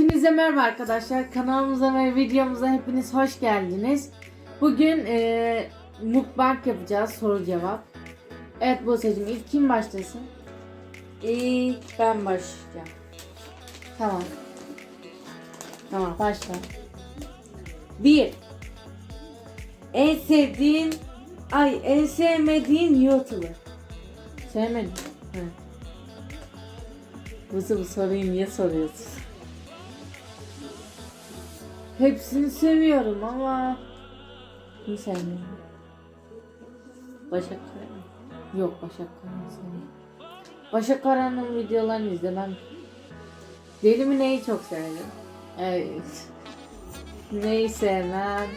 Hepinize merhaba arkadaşlar. Kanalımıza ve videomuza hepiniz hoş geldiniz. Bugün eee mukbang yapacağız. Soru cevap. Evet Buse'cim ilk kim başlasın? İlk ben başlayacağım. Tamam. Tamam. Başla. Bir. En sevdiğin, ay en sevmediğin YouTuber. Sevmedim. Buse bu soruyu niye soruyorsun? Hepsini seviyorum ama kimi sevmiyorum? Başak Kaya mı? Yok Başak Karan'ı sevmiyorum. Başak Karan'ın videolarını izlemem. Deli mi neyi çok severim? Evet. Neyi sevmem?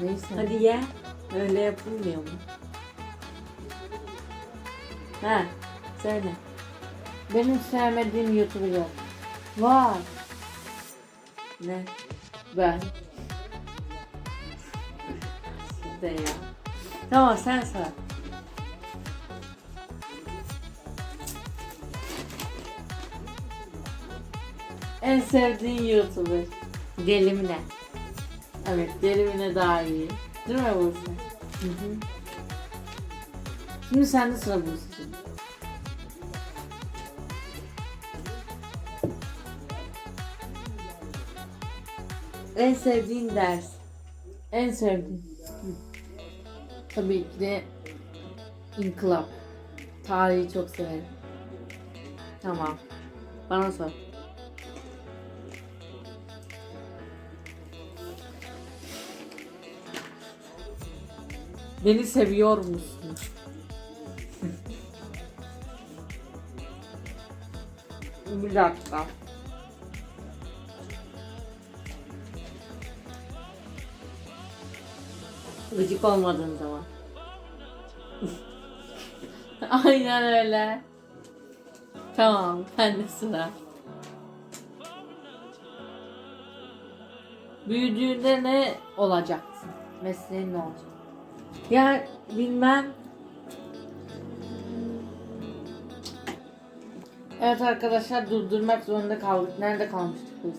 Neyi sevmem? Hadi ye. Öyle yapılmıyor mu? Ha, söyle. Benim sevmediğim YouTuber yok. Var. Ne? Ben. Siz de ya. Tamam sen sor. En sevdiğin YouTuber. Delimine. Evet, Delimine daha iyi. Değil mi Buse? Hı hı. Şimdi sende sıra Buse'cim. En sevdiğin ders. En sevdiğim. Tabii ki de İnkılap. Tarihi çok severim. Tamam. Bana sor. Beni seviyor musun? Bir dakika. Gıcık olmadığın zaman. Aynen öyle. Tamam, bende sıra. Büyüdüğünde ne olacaksın? Mesleğin ne olacak? Ya bilmem. Evet arkadaşlar durdurmak zorunda kaldık. Nerede kalmıştık bu?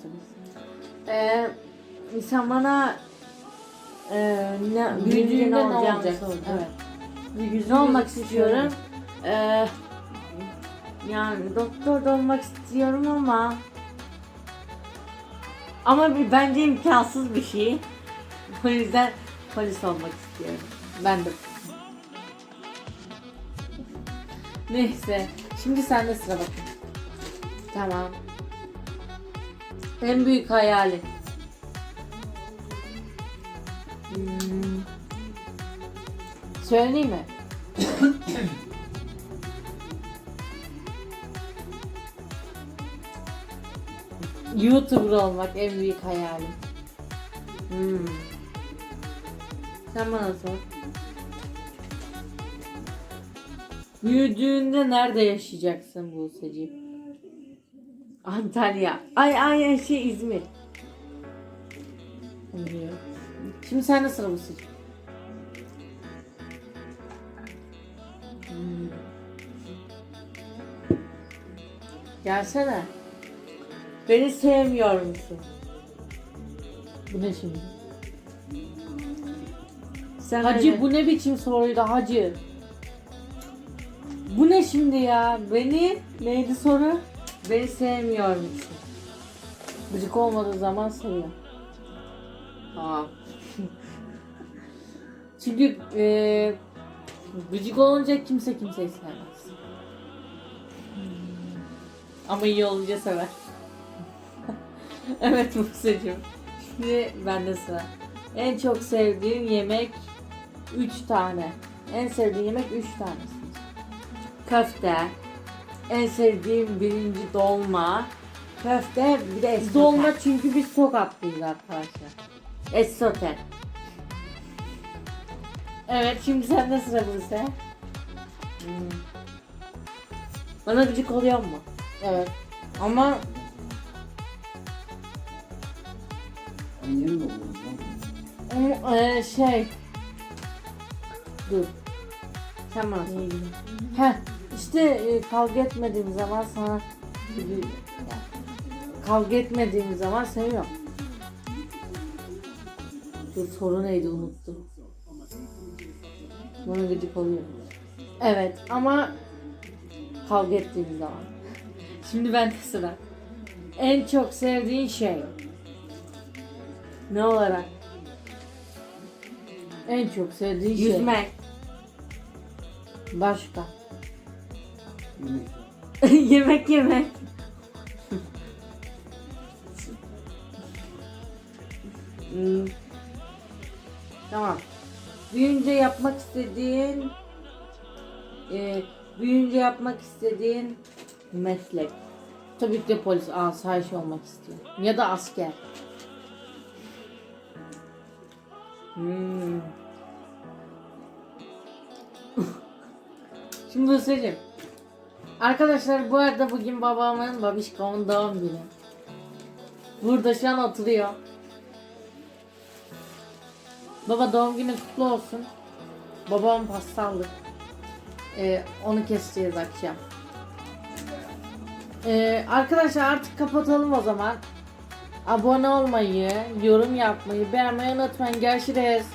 Ee, sen bana e, ne, Büyüdüğünde ne olacak? Evet. Ne olmak istiyorum? Ee, yani doktor da olmak istiyorum ama ama bir, bence imkansız bir şey. O yüzden polis olmak istiyorum. Ben de. Neyse. Şimdi sende sıra bakın. Tamam. En büyük hayali. Hmm, Söyleyeyim mi? YouTuber olmak en büyük hayalim. hmm. Sen bana sor. Büyüdüğünde nerede yaşayacaksın Buse'ciğim? Antalya. Ay ay ay şey İzmir. Bilmiyorum. Şimdi sende sıra Buse'ciğim. Hmm. Gelsene. Beni sevmiyor musun? Bu ne şimdi? Sen Hacı öyle- bu ne biçim soruydu hacı? Bu ne şimdi ya? Beni neydi soru? beni sevmiyor musun? Gıcık olmadığı zaman seviyor. Aa. Çünkü eee gıcık olunca kimse kimseyi sevmez. Ama iyi olunca sever. evet Buse'cim. Şimdi bende sıra. En çok sevdiğim yemek 3 tane. En sevdiğim yemek 3 tanesi. Köfte. En sevdiğim birinci dolma. Köfte bir de esote. Dolma çünkü biz sokaklıyız arkadaşlar. Esote. Evet şimdi sende sıra Buse. Hmm. Bana gıcık oluyor mu? Evet. Ama mi oluyor lan? ama, eee, şey dur. Sen bana sor. Heh, işte e, kavga etmediğim zaman sana Kavga etmediğimiz zaman seviyorum. Dur soru neydi unuttum. Bana gıcık oluyor. Evet ama kavga ettiğimiz zaman. Şimdi ben de sıra. En çok sevdiğin şey. Ne olarak? En çok sevdiğin şey. Yüzmek. Başka. Yemek. yemek yemek. Hmm. Tamam. Büyünce yapmak istediğin e, büyünce yapmak istediğin meslek. Tabii ki de polis, asayiş olmak istiyor. Ya da asker. Hmm. Şimdi Buse'cim. Arkadaşlar bu arada bugün babamın babişkomun doğum günü. Burada şu an oturuyor. Baba doğum günün kutlu olsun. Babam pasta aldı. Ee, onu keseceğiz akşam. Ee, arkadaşlar artık kapatalım o zaman. Abone olmayı, yorum yapmayı, beğenmeyi unutmayın. Görüşürüz.